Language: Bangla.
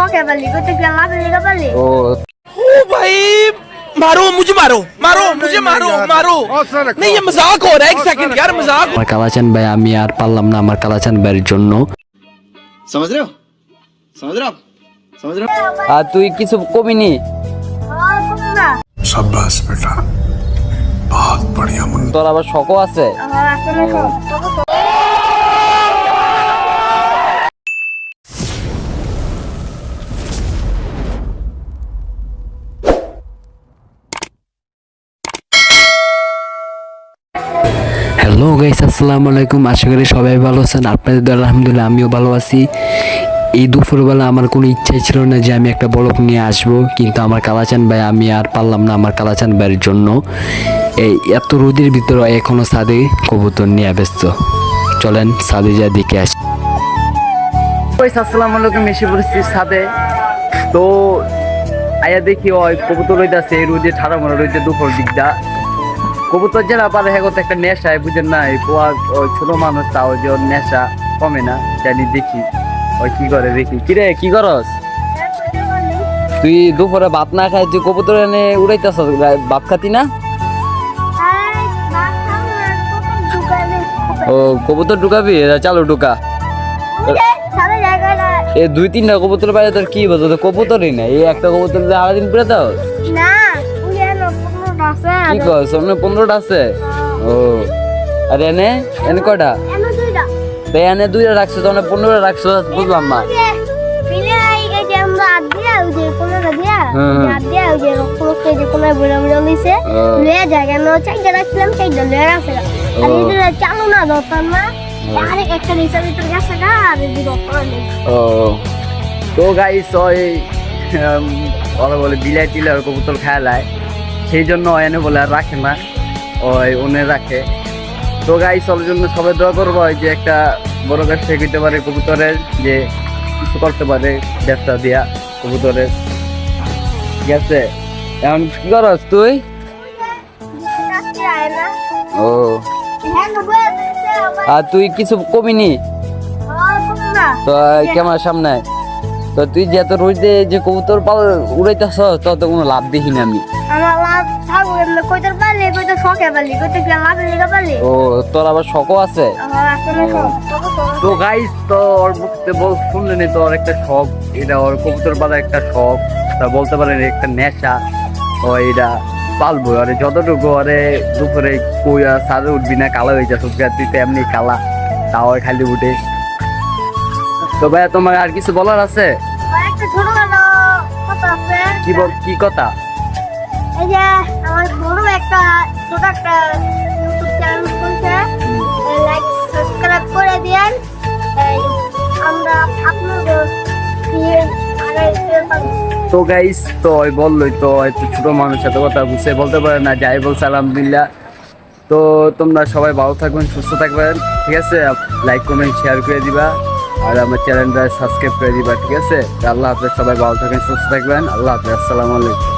শখে পারলি করতে গেলে লাভের লিগে পারলি ও ओ भाई मारो मुझे मारो मारो मुझे मारो मारो नहीं ये मजाक हो रहा है एक सेकंड यार मजाक আমার কালাচান ভাই আমি আর পারলাম না আমার কালাচান ভাইয়ের জন্য समझ रहे हो समझ रहे हो आप समझ रहे हो আর তুই কিছু কমিনি হ্যাঁ, কম না। शाबाश बेटा बहुत बढ़िया मुन्ना তোর আবার শখও আছে হ্যালো গাইস আসসালামু আলাইকুম। আশা করি সবাই ভালো আছেন। আপনাদের দল আলহামদুলিল্লাহ, আমিও ভালো আছি। এই দুপুরবেলা আমার কোনো ইচ্ছাই ছিল না যে আমি একটা বলক নিয়ে আসব, কিন্তু আমার কালাচান ভাই, আমি আর পারলাম না আমার কালাচান ভাইয়ের জন্য। এই এত রোদের ভিতরে এখনও সাদে কবুতর নিয়ে ব্যস্ত। চলেন সাদে যা দিকে আসি। আসসালামু আলাইকুম, এসে পড়েছি সাদে তো আয়া দেখি ওই কবুতর রইতাছে, এই রোদে ঠাড়া মনে রইতে দুপুর দিকটা। কবুতর যারা পারে হ্যাঁ একটা নেশায়, বুঝেন না, এই পোয়া ওই ছোট মানুষ, তাও যে ওর নেশা কমে না, জানি দেখি, ওই কি করে দেখি। কিরে, কি করস? তুই দুপুরে ভাত না খাই, তুই কবুতর এনে উড়াইতেছ, ভাত খাতি না? ও, কবুতর ঢুকাবি? চালু ঢুকা। এ দুই, তিনটা কবুতর বাইরে তোর কি বলতো তোর কবুতরই না এই একটা কবুতর আড়াই দিন পরে দাও না আছে কি কর সামনে পনেরোটা আছে? ও আর এনে? এনে কয়টা? এনো দুইটা। তো এনে দুইটা রাখছো তো মানে পনেরোটা রাখছো বুঝলাম না। এই এই যে আমরা হাত দিয়া, ওই যে কোনোটা দিয়া, হুম, হুম। হাত দিয়া, ওই যে রক্ত এই যে কোনায় বুড়া বুড়া লইছে, ও। লইয়া যায় কেন? চারটা রাখছিলাম, চারটা লইয়া গেছে গা। আর যে চালু না ধরতাম না, আরেক একটা নিচের ভিতরে গেছে গা, আর যে ও। তো গাইস ওই ওরা বলে বিলাই টিলার কবুতর খেলায়। সেই জন্য এনে বলে আর রাখে না। ওই উনি রাখে। তো গাইস ওর জন্য সবাই দোয়া করব যে একটা বড় কাজ শিখতে পারে কবুতরের যে কিছু করতে পারে ব্যবসা দিয়া কবুতরের ঠিক আছে? এখন কি করস তুই। ও। আর তুই কিছু কমিনি তো কেমন সামনে। তো তুই যে এত রোজে যে কবুতর পাল উড়াইতেছ তত কোনো লাভ দেখি না আমি। আমার লাভ থাকব শখে লিগে ও তোর আবার শখও আছে? তো তো গাইস তো ওর বল শুনলেনি তো ওর একটা শখ। এটা ওর কবুতর একটা শখ। তা বলতে পারেন একটা নেশা। ও এটা পালবো। আরে যতটুকু আরে দুপুরে কইয়া সাদে উঠবি না কালা হয়ে যাচ্ছে তুই তো এমনি কালা তাও খালি উঠে। তো ভাইয়া তোমার আর কিছু বলার আছে? কি বল কি কথা? এই যে আমার বড় একটা ছোট একটা ইউটিউব চ্যানেল খুলছে। লাইক সাবস্ক্রাইব করে দিয়েন। আমরা আপনাদের নিয়ে আগাইতে পারব তো গাইস তো বললোই তো একটু ছোট মানুষ এত কথা বুঝে বলতে পারে না যাই বলছে আলহামদুলিল্লাহ তো তোমরা সবাই ভালো থাকবেন সুস্থ থাকবেন ঠিক আছে? লাইক কমেন্ট শেয়ার করে দিবা। আর আমার চ্যানেলটা সাবস্ক্রাইব করে দিবা, ঠিক আছে? আল্লাহ হাফেজ, সবাই ভালো থাকবেন সুস্থ থাকবেন। আল্লাহ হাফেজ, আসসালামু আলাইকুম।